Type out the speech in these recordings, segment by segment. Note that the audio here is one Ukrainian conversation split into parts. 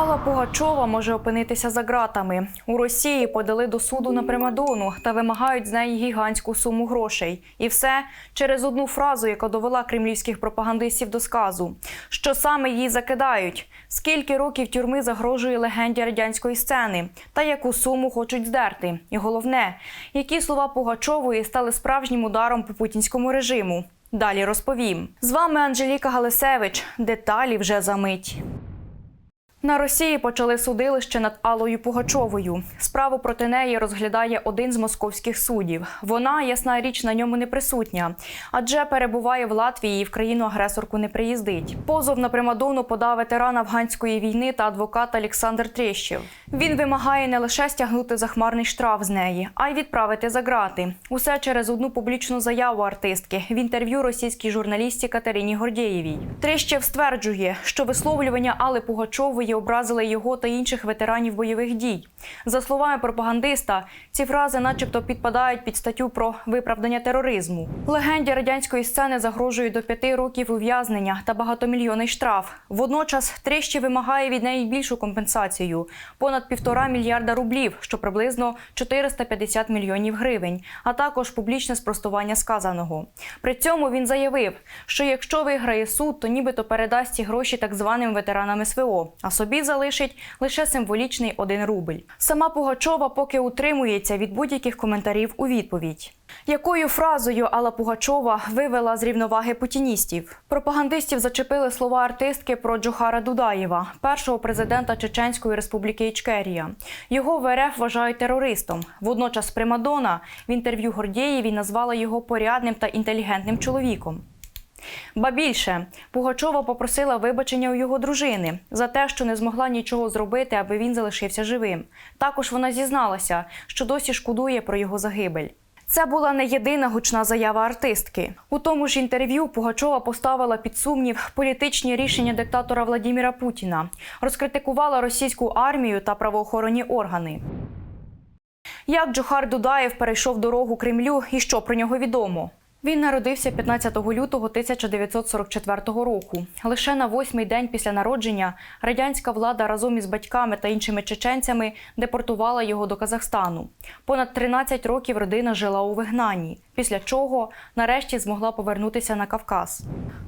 Алла Пугачова може опинитися за ґратами. У Росії подали до суду на Примадону та вимагають з неї гігантську суму грошей. І все через одну фразу, яка довела кремлівських пропагандистів до сказу. Що саме її закидають? Скільки років тюрми загрожує легенді радянської сцени? Та яку суму хочуть здерти? І головне, які слова Пугачової стали справжнім ударом по путінському режиму? Далі розповім. З вами Анжеліка Галисевич. Деталі вже за мить. На Росії почали судилище над Аллою Пугачовою. Справу проти неї розглядає один з московських суддів. Вона, ясна річ, на ньому не присутня, адже перебуває в Латвії і в країну-агресорку не приїздить. Позов на Примадону подав ветеран афганської війни та адвокат Олександр Трещев. Він вимагає не лише стягнути захмарний штраф з неї, а й відправити за ґрати. Усе через одну публічну заяву артистки в інтерв'ю російській журналісті Катерині Гордєєвій. Трещев стверджує, що висловлювання Алли Пугачової образили його та інших ветеранів бойових дій. За словами пропагандиста, ці фрази, начебто, підпадають під статтю про виправдання тероризму. Легенді радянської сцени загрожують до п'яти років ув'язнення та багатомільйонний штраф. Водночас Трещі вимагає від неї більшу компенсацію понад півтора мільярда рублів, що приблизно 450 мільйонів гривень, а також публічне спростування сказаного. При цьому він заявив, що якщо виграє суд, то нібито передасть ці гроші так званим ветеранам СВО, а собі залишить лише символічний один рубль. Сама Пугачова поки утримується від будь-яких коментарів у відповідь. Якою фразою Алла Пугачова вивела з рівноваги путіністів? Пропагандистів зачепили слова артистки про Джохара Дудаєва, першого президента Чеченської республіки Ічкерія. Його в РФ вважають терористом. Водночас Примадона в інтерв'ю Гордєєві назвала його порядним та інтелігентним чоловіком. Ба більше Пугачова попросила вибачення у його дружини за те, що не змогла нічого зробити, аби він залишився живим. Також вона зізналася, що досі шкодує про його загибель. Це була не єдина гучна заява артистки. У тому ж інтерв'ю Пугачова поставила під сумнів політичні рішення диктатора Владіміра Путіна, розкритикувала російську армію та правоохоронні органи. Як Джохар Дудаєв перейшов дорогу Кремлю і що про нього відомо? Він народився 15 лютого 1944 року. Лише на восьмий день після народження радянська влада разом із батьками та іншими чеченцями депортувала його до Казахстану. Понад 13 років родина жила у вигнанні, після чого нарешті змогла повернутися на Кавказ.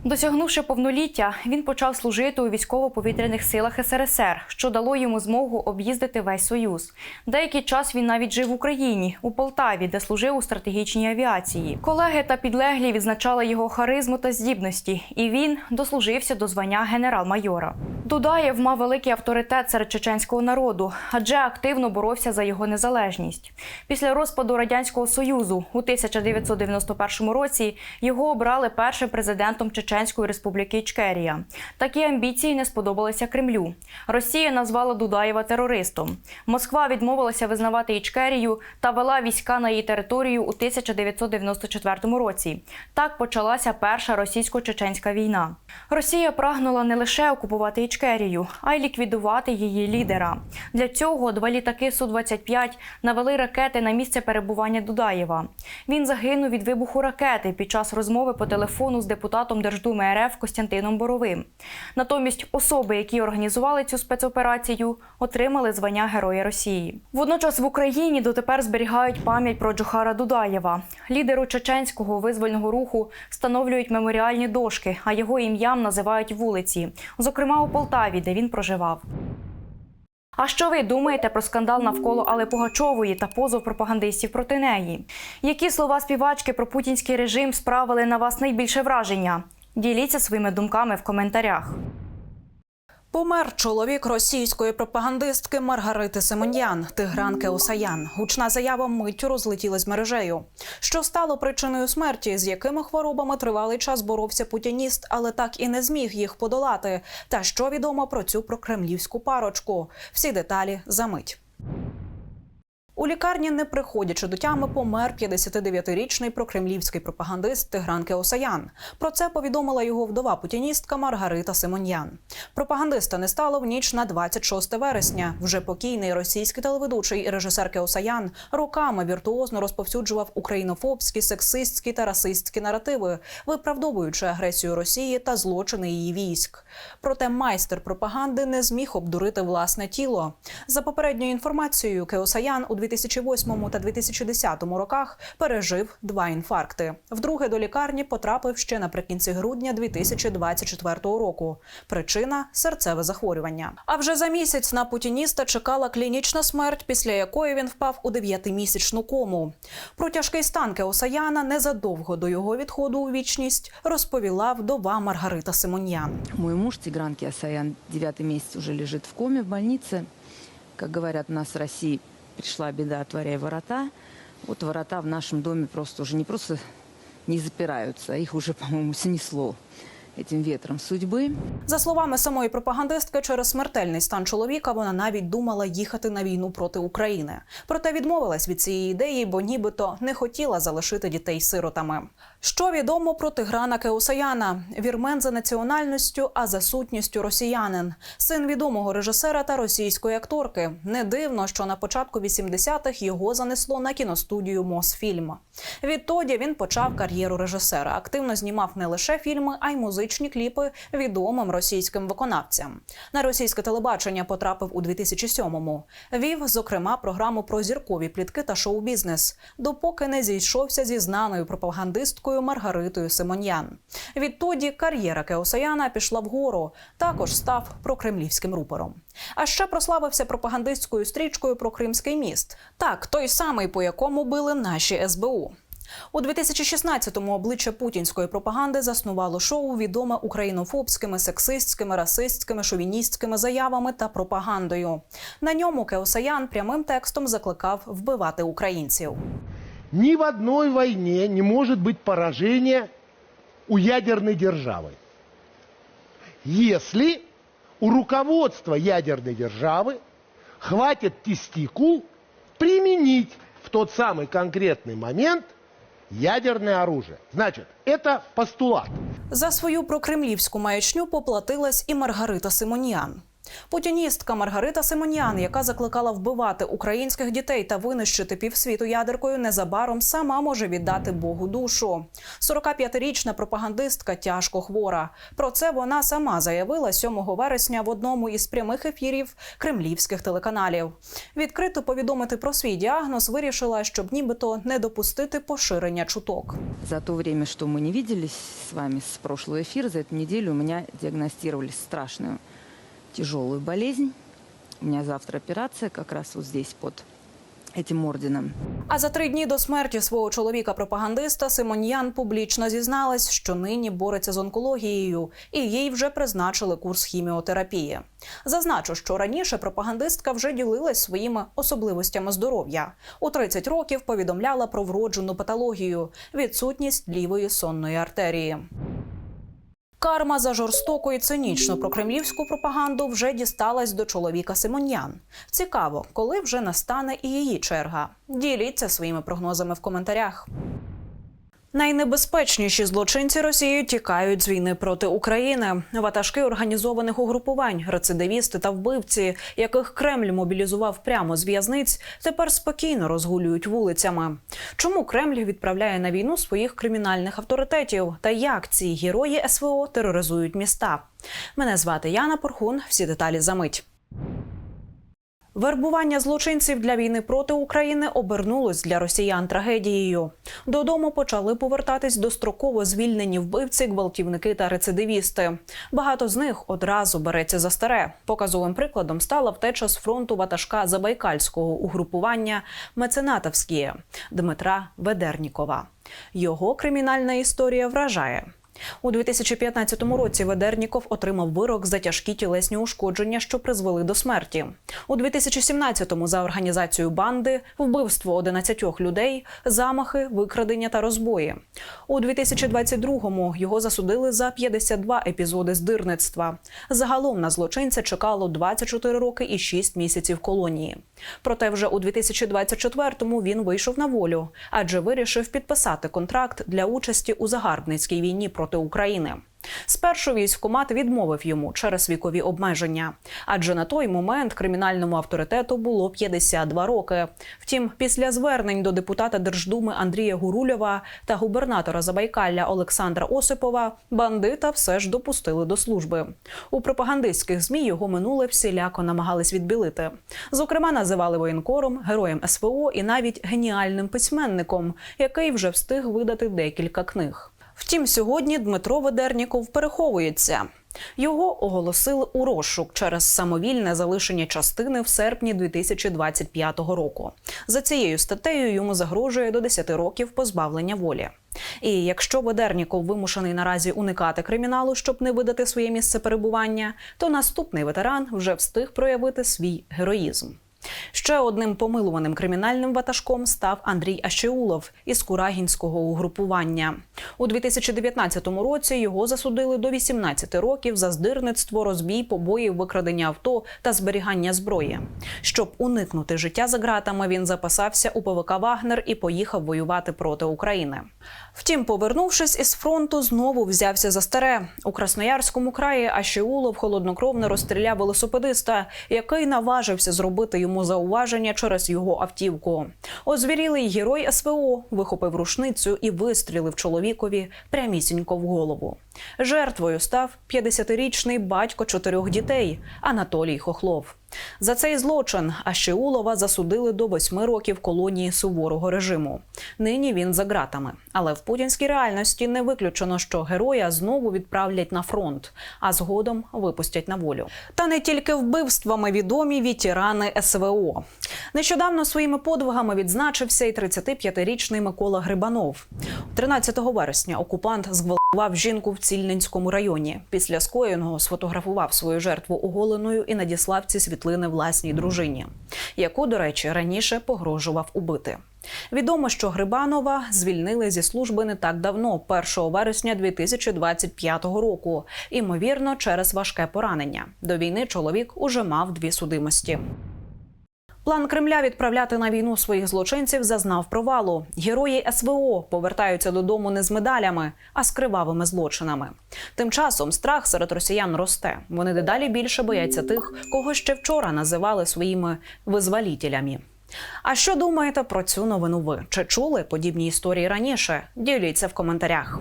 Досягнувши повноліття, він почав служити у військово-повітряних силах СРСР, що дало йому змогу об'їздити весь Союз. Деякий час він навіть жив в Україні, у Полтаві, де служив у стратегічній авіації. Колеги та підлеглі відзначали його харизму та здібності, і він дослужився до звання генерал-майора. Дудаєв мав великий авторитет серед чеченського народу, адже активно боровся за його незалежність. Після розпаду радянського союзу у 1991 році його обрали першим президентом Чеченської республіки Ічкерія. Такі амбіції не сподобалися Кремлю. Росія назвала Дудаєва терористом. Москва відмовилася визнавати Ічкерію та вела війська на її територію у 1994 році. Так почалася перша російсько-чеченська війна. Росія прагнула не лише окупувати Ічкерію, а й ліквідувати її лідера. Для цього два літаки Су-25 навели ракети на місце перебування Дудаєва. Він загинув від вибуху ракети під час розмови по телефону з депутатом Держдуми РФ Костянтином Боровим. Натомість особи, які організували цю спецоперацію, отримали звання Героя Росії. Водночас в Україні дотепер зберігають пам'ять про Джохара Дудаєва. Лідеру чеченського визвольного руху встановлюють меморіальні дошки, а його ім'ям називають вулиці, зокрема у Полтаві, де він проживав. А що ви думаєте про скандал навколо Але Пугачової та позов пропагандистів проти неї? Які слова співачки про путінський режим справили на вас найбільше враження? Діліться своїми думками в коментарях. Помер чоловік російської пропагандистки Маргарити Симоньян, Тигранки Осаян. Гучна заява миттю розлетілась мережею. Що стало причиною смерті, з якими хворобами тривалий час боровся путініст, але так і не зміг їх подолати. Та що відомо про цю прокремлівську парочку? Всі деталі за мить. У лікарні, не приходячи до тями, помер 59-річний прокремлівський пропагандист Тигран Кеосаян. Про це повідомила його вдова путіністка Маргарита Симоньян. Пропагандиста не стало в ніч на 26 вересня. Вже покійний російський телеведучий і режисер Кеосаян роками віртуозно розповсюджував українофобські, сексистські та расистські наративи, виправдовуючи агресію Росії та злочини її військ. Проте майстер пропаганди не зміг обдурити власне тіло. За попередньою інформацією, Кеосаян у 2008 та 2010 роках пережив два інфаркти. Вдруге до лікарні потрапив ще наприкінці грудня 2024 року. Причина серцеве захворювання. А вже за місяць на путініста чекала клінічна смерть, після якої він впав у дев'ятимісячну кому. Про тяжкий стан Кеосаяна незадовго до його відходу у вічність розповіла вдова Маргарита Симоньян. Мой муж Тигран Киасаян девятый месяц уже лежит в коме в больнице. Как говорят у нас в России, пришла беда, отворяй ворота. Вот ворота в нашем доме просто уже не просто не запираются, их уже, по-моему, снесло этим ветром судьбы. За словами самої пропагандистки, через смертельний стан чоловіка вона навіть думала їхати на війну проти України. Проте відмовилась від цієї ідеї, бо нібито не хотіла залишити дітей сиротами. Що відомо про Тиграна Кеусаяна? Вірмен за національностю, а за сутністю росіянин, син відомого режисера та російської акторки. Не дивно, що на початку 80-х його занесло на кіностудію Мосфільм. Відтоді він почав кар'єру режисера. Активно знімав не лише фільми, а й музичні кліпи відомим російським виконавцям. На російське телебачення потрапив у 2007-му. Вів, зокрема, програму про зіркові плітки та шоу-бізнес, допоки не зійшовся зі знаною пропагандисткою Маргаритою Симоньян. Відтоді кар'єра Кеосаяна пішла вгору. Також став прокремлівським рупором. А ще прославився пропагандистською стрічкою про Кримський міст. Так, той самий, по якому били наші СБУ. У 2016-му обличчя путінської пропаганди заснувало шоу, відоме українофобськими, сексистськими, расистськими, шовіністськими заявами та пропагандою. На ньому Кеосаян прямим текстом закликав вбивати українців. Ни в одной войне не может быть поражения у ядерной державы. Если у руководства ядерной державы хватит тестикул применить в тот самый конкретный момент ядерное оружие. Значит, это постулат. За свою прокремлівську маячню поплатилась і Маргарита Симоніан. Путіністка Маргарита Симоніан, яка закликала вбивати українських дітей та винищити півсвіту ядеркою, незабаром сама може віддати Богу душу. 45-річна пропагандистка тяжко хвора. Про це вона сама заявила 7 вересня в одному із прямих ефірів кремлівських телеканалів. Відкрито повідомити про свій діагноз вирішила, щоб нібито не допустити поширення чуток. За то время, что мы не виделись с вами с прошлого эфира, за эту неделю у меня диагностировали страшную тяжелую болезнь. У меня завтра операция как раз вот здесь под этим орденом. А за три дні до смерті свого чоловіка-пропагандиста Симоньян публічно зізналась, що нині бореться з онкологією, і їй вже призначили курс хіміотерапії. Зазначу, що раніше пропагандистка вже ділилась своїми особливостями здоров'я. У 30 років повідомляла про вроджену патологію відсутність лівої сонної артерії. Карма за жорстоку і цинічну прокремлівську пропаганду вже дісталась до чоловіка Симоньян. Цікаво, коли вже настане і її черга. Діліться своїми прогнозами в коментарях. Найнебезпечніші злочинці Росії тікають з війни проти України. Ватажки організованих угрупувань, рецидивісти та вбивці, яких Кремль мобілізував прямо з в'язниць, тепер спокійно розгулюють вулицями. Чому Кремль відправляє на війну своїх кримінальних авторитетів? Та як ці герої СВО тероризують міста? Мене звати Яна Порхун. Всі деталі за мить. Вербування злочинців для війни проти України обернулось для росіян трагедією. Додому почали повертатись достроково звільнені вбивці, гвалтівники та рецидивісти. Багато з них одразу береться за старе. Показовим прикладом стала втеча з фронту ватажка Забайкальського угрупування Меценатовські Дмитра Ведернікова. Його кримінальна історія вражає. У 2015 році Ведерніков отримав вирок за тяжкі тілесні ушкодження, що призвели до смерті. У 2017-му за організацію банди, вбивство 11 людей, замахи, викрадення та розбої. У 2022-му його засудили за 52 епізоди здирництва. Загалом на злочинця чекало 24 роки і 6 місяців колонії. Проте вже у 2024-му він вийшов на волю, адже вирішив підписати контракт для участі у загарбницькій війні проти України. Спершу військкомат відмовив йому через вікові обмеження, адже на той момент кримінальному авторитету було 52 роки. Втім, після звернень до депутата Держдуми Андрія Гурульова та губернатора Забайкалля Олександра Осипова бандита все ж допустили до служби. У пропагандистських змі його минуле всіляко намагались відбілити. Зокрема, називали воєнкором, героєм СВО і навіть геніальним письменником, який вже встиг видати декілька книг. Втім, сьогодні Дмитро Ведерніков переховується. Його оголосили у розшук через самовільне залишення частини в серпні 2025 року. За цією статтею йому загрожує до 10 років позбавлення волі. І якщо Ведерніков вимушений наразі уникати криміналу, щоб не видати своє місце перебування, то наступний ветеран вже встиг проявити свій героїзм. Ще одним помилуваним кримінальним ватажком став Андрій Ащеулов із Курагінського угрупування. У 2019 році його засудили до 18 років за здирництво, розбій, побої, викрадення авто та зберігання зброї. Щоб уникнути життя за ґратами, він записався у ПВК Вагнер і поїхав воювати проти України. Втім, повернувшись із фронту, знову взявся за старе у Красноярському краї. Ащеулов холоднокровно розстріляв велосипедиста, який наважився зробити йому зауваження через його автівку. Озвірілий герой СВО вихопив рушницю і вистрілив чоловікові прямісінько в голову. Жертвою став 50-річний батько чотирьох дітей Анатолій Хохлов. За цей злочин Ащеулова засудили до восьми років колонії суворого режиму. Нині він за ґратами. Але в путінській реальності не виключено, що героя знову відправлять на фронт, а згодом випустять на волю. Та не тільки вбивствами відомі ветерани СВО. Нещодавно своїми подвигами відзначився і 35-річний Микола Грибанов. 13 вересня окупант зґвалтував жінку в Цільненському районі. Після скоєного сфотографував свою жертву оголеною і надіслав ці світлини власній дружині, яку, до речі, раніше погрожував убити. Відомо, що Грибанова звільнили зі служби не так давно, 1 вересня 2025 року, імовірно, через важке поранення. До війни чоловік уже мав дві судимості. План Кремля відправляти на війну своїх злочинців зазнав провалу. Герої СВО повертаються додому не з медалями, а з кривавими злочинами. Тим часом страх серед росіян росте. Вони дедалі більше бояться тих, кого ще вчора називали своїми визволітелями. А що думаєте про цю новину ви? Чи чули подібні історії раніше? Діліться в коментарях.